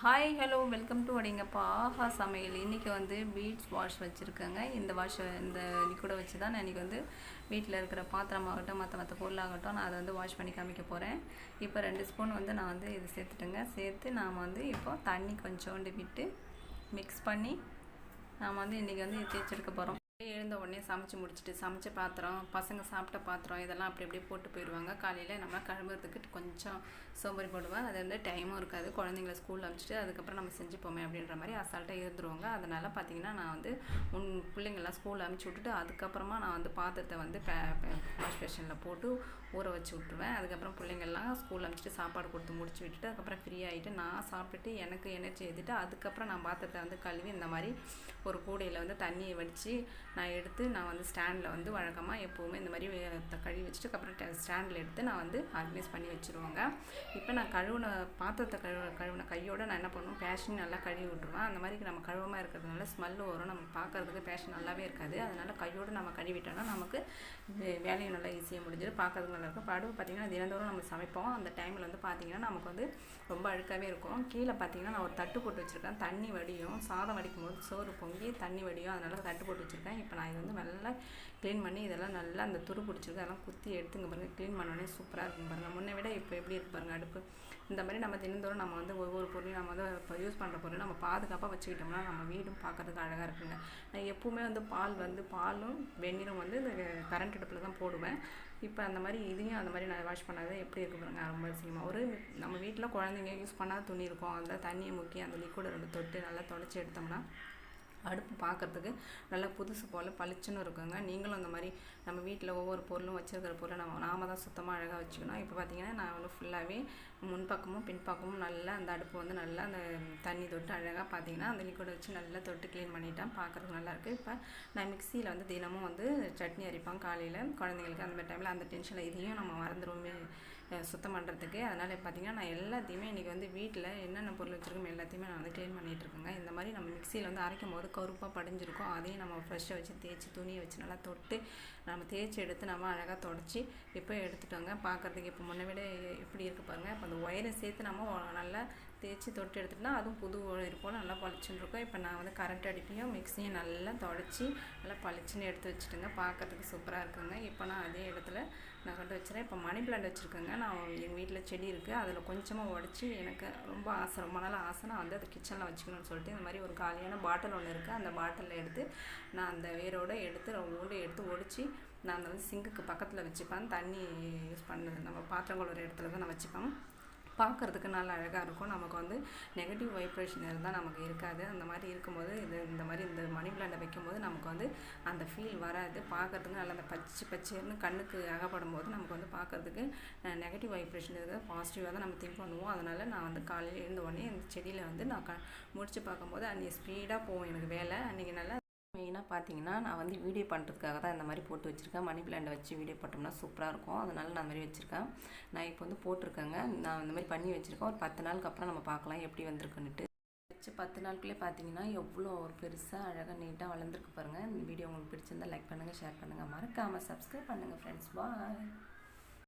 Hi hello welcome to அடிங்கப்பா. ஆஹா சமையல். இன்றைக்கி வந்து பீட்ஸ் வாஷ் வச்சுருக்கேங்க. இந்த வாஷ் இந்த லிக்விடை வச்சு தான் நான் இன்றைக்கி வந்து வீட்டில் இருக்கிற பாத்திரமாகட்டும் மற்ற மற்ற பொருளாகட்டும் நான் அதை வந்து வாஷ் பண்ணி காமிக்க போகிறேன் இப்போ ரெண்டு ஸ்பூன் வந்து நான் வந்து இது சேர்த்துட்டேங்க. சேர்த்து நாம் வந்து இப்போ தண்ணி கொஞ்சோண்டு விட்டு மிக்ஸ் பண்ணி நாம் வந்து இன்றைக்கி வந்து இது போகிறோம் எழுந்த உடனே சமைச்சு முடிச்சுட்டு சமைச்ச பாத்திரம் பசங்க சாப்பிட்ட பாத்திரம் இதெல்லாம் அப்படி அப்படியே போட்டு போயிடுவாங்க. காலையில் நம்ம கழுவுறதுக்கு கொஞ்சம் சோம்பேறி போடுவேன். அது வந்து டைமும் இருக்காது. குழந்தைங்கள ஸ்கூலில் அனுப்பிச்சிட்டு அதுக்கப்புறம் நம்ம செஞ்சுப்போமே அப்படின்ற மாதிரி அசால்ட்டாக இருந்துருவாங்க. அதனால் பார்த்தீங்கன்னா நான் வந்து உன் பிள்ளைங்கள்லாம் ஸ்கூலில் அனுப்பிச்சி விட்டுட்டு அதுக்கப்புறமா நான் வந்து பாத்திரத்தை வந்து வாஷ் பேஷனில் போட்டு ஊற வச்சு விட்ருவேன் அதுக்கப்புறம் பிள்ளைங்கள்லாம் ஸ்கூலில் அனுப்பிச்சிட்டு சாப்பாடு கொடுத்து முடிச்சு விட்டுட்டு அதுக்கப்புறம் ஃப்ரீ ஆகிட்டு நான் சாப்பிட்டுட்டு எனக்கு எனர்ஜி எழுதிட்டு அதுக்கப்புறம் நான் பாத்திரத்தை வந்து கழுவி இந்த மாதிரி ஒரு கூடையில் வந்து தண்ணியை வடித்து நான் எடுத்து நான் வந்து ஸ்டாண்டில் வந்து வழக்கமாக எப்போவுமே இந்த மாதிரி கழுவி வச்சுட்டு அப்புறம் ஸ்டாண்டில் எடுத்து நான் வந்து ஆர்கனைஸ் பண்ணி வச்சுருவாங்க. இப்போ நான் கழுவுன பாத்திரத்தை கழுவ கழுவுன கையோடு நான் என்ன பண்ணுவேன்? பேஷன் நல்லா கழுவி விட்ருவேன் அந்த மாதிரி நம்ம கழுவமாக இருக்கிறதுனால ஸ்மெல்லு வரும். நம்ம பார்க்குறதுக்கு பேஷன் நல்லாவே இருக்காது. அதனால் கையோடு நம்ம கழுவிட்டோம்னா நமக்கு வேலையும் நல்லா ஈஸியாக முடிஞ்சிடும். பார்க்கறதுக்கு நல்லா இருக்கும். படவு பார்த்திங்கன்னா தினந்தோறும் நம்ம சமைப்போம். அந்த டைமில் வந்து பார்த்திங்கன்னா நமக்கு வந்து ரொம்ப அழுக்காகவே இருக்கும். கீழே பார்த்திங்கன்னா நான் ஒரு தட்டு போட்டு வச்சுருக்கேன். தண்ணி வடியும். சாதம் வடிக்கும் போது சோறு பொங்கி தண்ணி வடியும். அதனால் தட்டு போட்டு வச்சுருக்கேன். இப்போ நான் இது வந்து நல்லா க்ளீன் பண்ணி இதெல்லாம் நல்லா அந்த துரு பிடிச்சிருக்கு. அதெல்லாம் குத்தி எடுத்துங்க பாருங்கள் க்ளீன் பண்ணோடனே சூப்பராக இருக்கும் பாருங்கள் முன்னை விட இப்போ எப்படி இருக்கு பாருங்கள் அடுப்பு. இந்த மாதிரி நம்ம தினந்தோறும் நம்ம வந்து ஒவ்வொரு பொருளையும் நம்ம வந்து இப்போ யூஸ் பண்ணுற பொருளையும் நம்ம பாதுகாப்பாக வச்சுக்கிட்டோம்னா நம்ம வீடும் பார்க்கறதுக்கு அழகாக இருக்குங்க. நான் எப்போவுமே வந்து பால் வந்து பாலும் வெந்நீரும் வந்து இந்த கரண்ட் அடுப்பில் தான் போடுவேன். இப்போ அந்த மாதிரி இதையும் அந்த மாதிரி நான் வாஷ் பண்ணாத எப்படி இருக்கு பாருங்க ரொம்ப சீமா ஒரு நம்ம வீட்டில் குழந்தைங்க யூஸ் பண்ணாத துணி இருக்கும் அந்த தண்ணியை முக்கி அந்த லிக்விடை ரெண்டு தொட்டு நல்லா தொடச்சி எடுத்தோம்னா அடுப்பு பார்க்குறதுக்கு நல்லா புதுசு போல் பளிச்சுன்னு இருக்குங்க. நீங்களும் அந்த மாதிரி நம்ம வீட்டில் ஒவ்வொரு பொருளும் வச்சுருக்கிற பொருளை நம்ம நாம தான் சுத்தமாக அழகாக வச்சுக்கணும். இப்போ பார்த்தீங்கன்னா நான் வந்து ஃபுல்லாகவே முன்பக்கமும் பின்பக்கமும் நல்லா அந்த அடுப்பு வந்து நல்லா அந்த தண்ணி தொட்டு அழகாக பார்த்தீங்கன்னா அந்த லிக்விட் வச்சு நல்லா தொட்டு க்ளீன் பண்ணிட்டேன். பார்க்குறதுக்கு நல்லாயிருக்கு இப்போ நான் மிக்சியில் வந்து தினமும் வந்து சட்னி அரைப்பேன். காலையில் குழந்தைங்களுக்கு அந்த மாதிரி டைமில் அந்த டென்ஷனில் இதையும் நம்ம மறந்துடுவோமே சுத்தம் பண்ணுறதுக்கு அதனால் பார்த்திங்கன்னா நான் எல்லாத்தையுமே இன்றைக்கி வந்து வீட்டில் என்னென்ன பொருள் வச்சுருக்கோம் எல்லாத்தையுமே நான் வந்து க்ளீன் பண்ணிகிட்ருக்கேங்க இந்த மாதிரி நம்ம மிக்சியில் வந்து அரைக்கும் போது கருப்பாக படிஞ்சிருக்கோம். அதையும் நம்ம ஃப்ரெஷ்ஷாக வச்சு தேய்ச்சி துணியை வச்சு நல்லா தொட்டு நம்ம தேய்ச்சி எடுத்து நம்ம அழகாக தொடச்சி இப்போ எடுத்துட்டோங்க பார்க்குறதுக்கு இப்போ முன்ன விட எப்படி இருக்குது பாருங்கள் இப்போ அந்த ஒயரை சேர்த்து நம்ம நல்லா தேய்ச்சி தொட்டு எடுத்துட்டோம்னா அதுவும் புது ஒயர் போல் நல்லா பளிச்சுன்னு இருக்கும். இப்போ நான் வந்து கரண்ட் அடிப்பையும் மிக்சியும் நல்லா தொடச்சி நல்லா பளிச்சுன்னு எடுத்து வச்சுட்டுங்க. பார்க்குறதுக்கு சூப்பராக இருக்குங்க. இப்போ நான் அதே இடத்துல நான் கொண்டு வச்சுறேன். இப்போ மணி பிளான்ட் வச்சுருக்கேங்க. நான் எங்கள் வீட்டில் செடி இருக்குது அதில் கொஞ்சமாக உடச்சி எனக்கு ரொம்ப ஆசை ரொம்ப நாள் ஆசை. நான் வந்து அதை கிச்சனில் வச்சுக்கணும்னு சொல்லிட்டு இந்த மாதிரி ஒரு காலியான பாட்டில் ஒன்று இருக்குது அந்த பாட்டிலில் எடுத்து நான் அந்த வேரோடு எடுத்து ஓண்டு எடுத்து ஒடிச்சு நான் அந்த வந்து சிங்குக்கு பக்கத்தில் வச்சுப்பேன். தண்ணி யூஸ் பண்ணது. நம்ம பாத்திரங்கள் ஒரு இடத்துல தான் நான் வச்சுப்பேன். பார்க்குறதுக்கு நல்லா அழகாக இருக்கும். நமக்கு வந்து நெகட்டிவ் வைப்ரேஷன் இருந்தால் நமக்கு இருக்காது. அந்த மாதிரி இருக்கும்போது இது இந்த மாதிரி இந்த மணி பிளான்ட்டை வைக்கும்போது நமக்கு வந்து அந்த ஃபீல் வராது. பார்க்குறதுக்கு நல்லா அந்த பச்சை பச்சைன்னு கண்ணுக்கு அகப்படும் போது நமக்கு வந்து பார்க்குறதுக்கு நெகட்டிவ் வைப்ரேஷன் இருக்குது. பாசிட்டிவாக தான் நம்ம திங்க் பண்ணுவோம். அதனால் நான் வந்து காலையில் எழுந்த உடனே இந்த செடியில் வந்து நான் க முடிச்சு பார்க்கும்போது அன்றைக்கி ஸ்பீடாக போகும் எனக்கு வேலை. அன்றைக்கி நல்லா மெயினாக பார்த்தீங்கன்னா நான் வந்து வீடியோ பண்ணுறதுக்காக தான் இந்த மாதிரி போட்டு வச்சுருக்கேன். மணி பிளான்ட் வச்சு வீடியோ போட்டோம்னா சூப்பராக இருக்கும். அதனால் நான் மாதிரி வச்சுருக்கேன். நான் இப்போ வந்து போட்டிருக்கேங்க. நான் இந்த மாதிரி பண்ணி வச்சுருக்கேன். ஒரு பத்து நாளுக்கு அப்புறம் நம்ம பார்க்கலாம் எப்படி வந்திருக்குன்னுட்டு. வச்சு பத்து நாளுக்குள்ளே பார்த்தீங்கன்னா எவ்வளோ ஒரு பெருசாக அழகாக நீட்டாக வளர்ந்துருக்கு பாருங்கள் இந்த வீடியோ உங்களுக்கு பிடிச்சிருந்தால் லைக் பண்ணுங்கள் ஷேர் பண்ணுங்கள் மறக்காமல் சப்ஸ்கிரைப் பண்ணுங்கள் ஃப்ரெண்ட்ஸ் பாய்